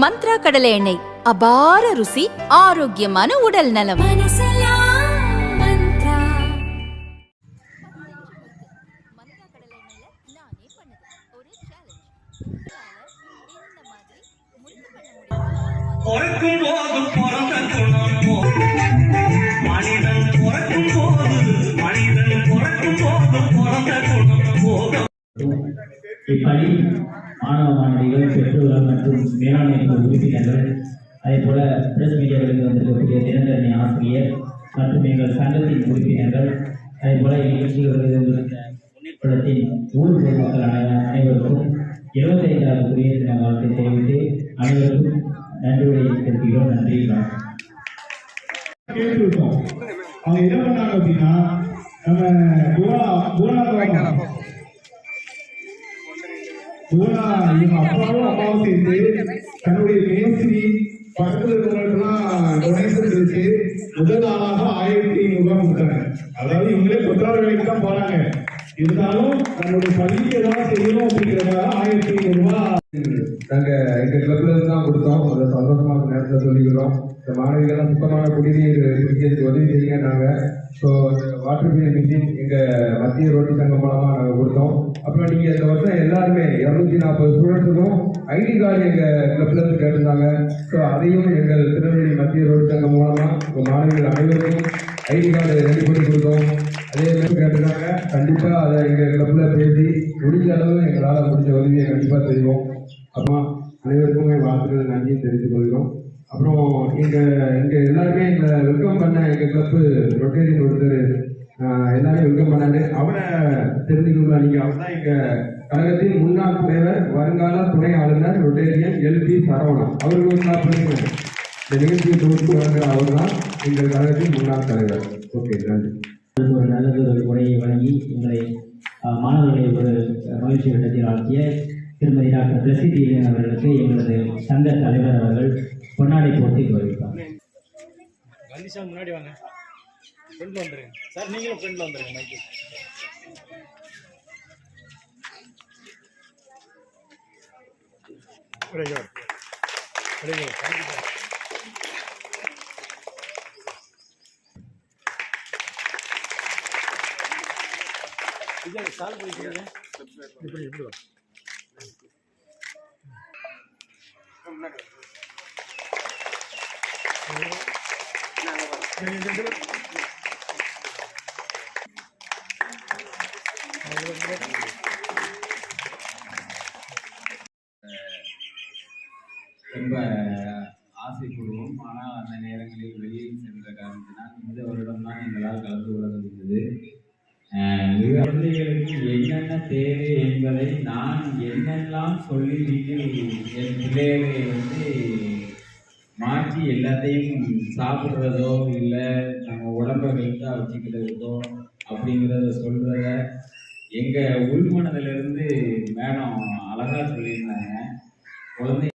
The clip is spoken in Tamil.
மந்த்ரா கடலை எண்ணெய். அபார ருசி ஆரோக்கியமான உடல் நலம். பிறக்கும் போது பிறந்த குணம் போ மனிதன் பிறக்கும் போது மனிதன் பிறக்கும் போது பிறந்த குணம் போதும் இப்பணி மாணவ மாணவிகள் பெற்றோர்கள் மற்றும் மேலாண்மை உறுப்பினர்கள் அதே போல பிரஸ் மீடியாவிலிருந்து வந்திருக்கக்கூடிய தினகரணி ஆசிரியர் மற்றும் எங்கள் சங்கத்தின் உறுப்பினர்கள் அதே போல நிகழ்ச்சிகளில் முன்னேற்றத்தின் ஊர் பொதுமக்கள் அனைவருக்கும் இருபத்தைந்தாவது குடியரசு தின வாழ்த்தை தெரிவித்து அனைவருக்கும் நன்றியுரை தெரிவிக்கிறோம். நன்றி வணக்கம். கேட்டிருக்கோம் அவங்க என்ன பண்ணாங்க அப்படின்னா நம்ம குணா குணா குணா இவங்க அப்பாவும் அம்மாவும் சேர்ந்து தன்னுடைய மேஸ்திரி பக்கத்துல இருக்கிறவங்களுக்குலாம் டொனேஷன் இருக்கு முதல் ஆளாக ஆயிரத்தி ஐநூறு ரூபாய் கொடுத்தாங்க அதாவது இவங்களே கொத்தார வேலைக்கு தான் போறாங்க இருந்தாலும் தன்னுடைய பள்ளிக்கு ஏதாவது செய்யணும் அப்படிங்கிறதுக்காக ஆயிரத்தி ஐநூறு ரூபாய் நாங்க எங்க கிளப்ல இருந்து தான் கொடுத்தோம். அதை சந்தோஷமா நேரத்தில் சொல்லிக்கிறோம். இந்த மாணவிகள்லாம் சுத்தமான குடிநீர் குடிக்கிறதுக்கு உதவி செய்யுங்க ஸோ வாட்டர் பில் மிஷின் எங்கள் மத்திய ரோட்டு சங்கம் மூலமாக நாங்கள் கொடுத்தோம். அப்புறம் நீங்கள் இந்த வருஷம் எல்லாருமே இரநூத்தி நாற்பது ஸ்டூடெண்ட்ஸுக்கும் ஐடி கார்டு எங்கள் கிளப்ல இருந்து கேட்டிருந்தாங்க. ஸோ அதையும் எங்கள் திருநெல்வேலி மத்திய ரோடு சங்கம் மூலமாக உங்கள் மாணவிகள் அனைவருக்கும் ஐடி கார்டு ரெடி பண்ணி கொடுத்தோம். அதே மாதிரி கேட்டிருக்காங்க கண்டிப்பாக அதை எங்கள் கிளப்பில் பேசி முடிஞ்ச அளவு எங்களால் முடிஞ்ச உதவியை கண்டிப்பாக செய்வோம். அப்புறம் அனைவருக்கும் வாழ்த்துக்கள் நன்றியும் தெரிவித்துக் கொள்கிறோம். அப்புறம் எங்கள் இங்க எல்லாருமே எங்களை வெல்கம் பண்ண எங்க கிளப்பு ரொட்டேரியன் ஒருத்தர் எல்லாரையும் வெல்கம் பண்ணாரு அவரை தெரிஞ்சுக்கணும் நீங்க அவர் தான் எங்கள் கழகத்தின் முன்னாள் தலைவர் வருங்கால துணை ஆளுநர் ரொட்டேரியன் எல்பி சரவணா அவருக்கு ஒரு பண்ணுங்க. இந்த நிகழ்ச்சியை தொகுத்து வழங்குற அவர் தான் எங்கள் கழகத்தின் முன்னாள் தலைவர். ஓகே நன்றி. ஒரு நல்லது ஒரு உரையை வழங்கி எங்களை மாணவர்களை ஒரு மகிழ்ச்சி வெள்ளத்தில் ஆழ்த்திய திருமதி டாக்டர் பிரசித்தி அவர்களுக்கு எங்களது சங்க தலைவர் அவர்கள் பொன்னாடை போட்டி கௌரவிப்பார் கண்டிஷா முன்னாடி வாங்க. ஃப்ரெண்ட்ல வந்துருங்க. சார் நீங்களும் ஃப்ரெண்ட்ல வந்துருங்க மைக்கு சால் போயிட்டு இப்படி இப்படி வா ரொம்ப ஆசைப்படுவோம். ஆனால் அந்த நேரங்களில் வெளியில் சென்ற காரணத்தினால் இந்த வருடம் தான் எங்களால் கலந்து கொள்ள முடிந்தது. குழந்தைகளுக்கு என்னென்ன தேவை என்பதை நான் என்னெல்லாம் சொல்லி நீங்கள் என் பிள்ளைகளை வந்து மாற்றி எல்லாத்தையும் சாப்பிட்றதோ இல்லை நம்ம உடம்பை ஹெல்த்தாக வச்சுக்கிறதோ அப்படிங்கிறத சொல்கிறத எங்கள் உள்மனதிலிருந்து மேடம் அழகாக சொல்லியிருந்தாங்க. குழந்தை